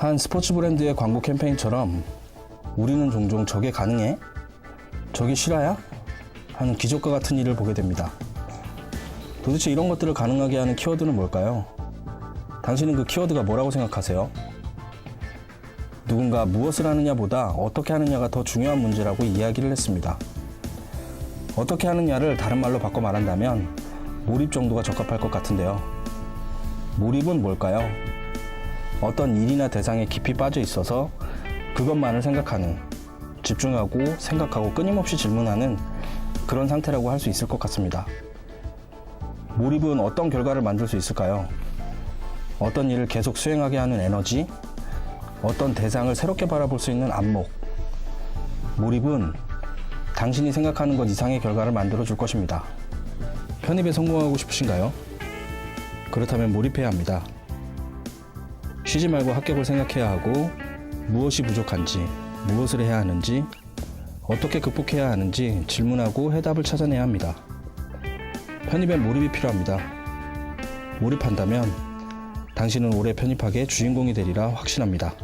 한 스포츠 브랜드의 광고 캠페인처럼 우리는 종종 저게 가능해? 저게 실화야? 하는 기적과 같은 일을 보게 됩니다. 도대체 이런 것들을 가능하게 하는 키워드는 뭘까요? 당신은 그 키워드가 뭐라고 생각하세요? 누군가 무엇을 하느냐보다 어떻게 하느냐가 더 중요한 문제라고 이야기를 했습니다. 어떻게 하느냐를 다른 말로 바꿔 말한다면 몰입 정도가 적합할 것 같은데요. 몰입은 뭘까요? 어떤 일이나 대상에 깊이 빠져 있어서 그것만을 생각하는, 집중하고 생각하고 끊임없이 질문하는 그런 상태라고 할 수 있을 것 같습니다. 몰입은 어떤 결과를 만들 수 있을까요? 어떤 일을 계속 수행하게 하는 에너지, 어떤 대상을 새롭게 바라볼 수 있는 안목. 몰입은 당신이 생각하는 것 이상의 결과를 만들어 줄 것입니다. 편입에 성공하고 싶으신가요? 그렇다면 몰입해야 합니다. 쉬지 말고 합격을 생각해야 하고 무엇이 부족한지, 무엇을 해야 하는지, 어떻게 극복해야 하는지 질문하고 해답을 찾아내야 합니다. 편입엔 몰입이 필요합니다. 몰입한다면 당신은 올해 편입학의 주인공이 되리라 확신합니다.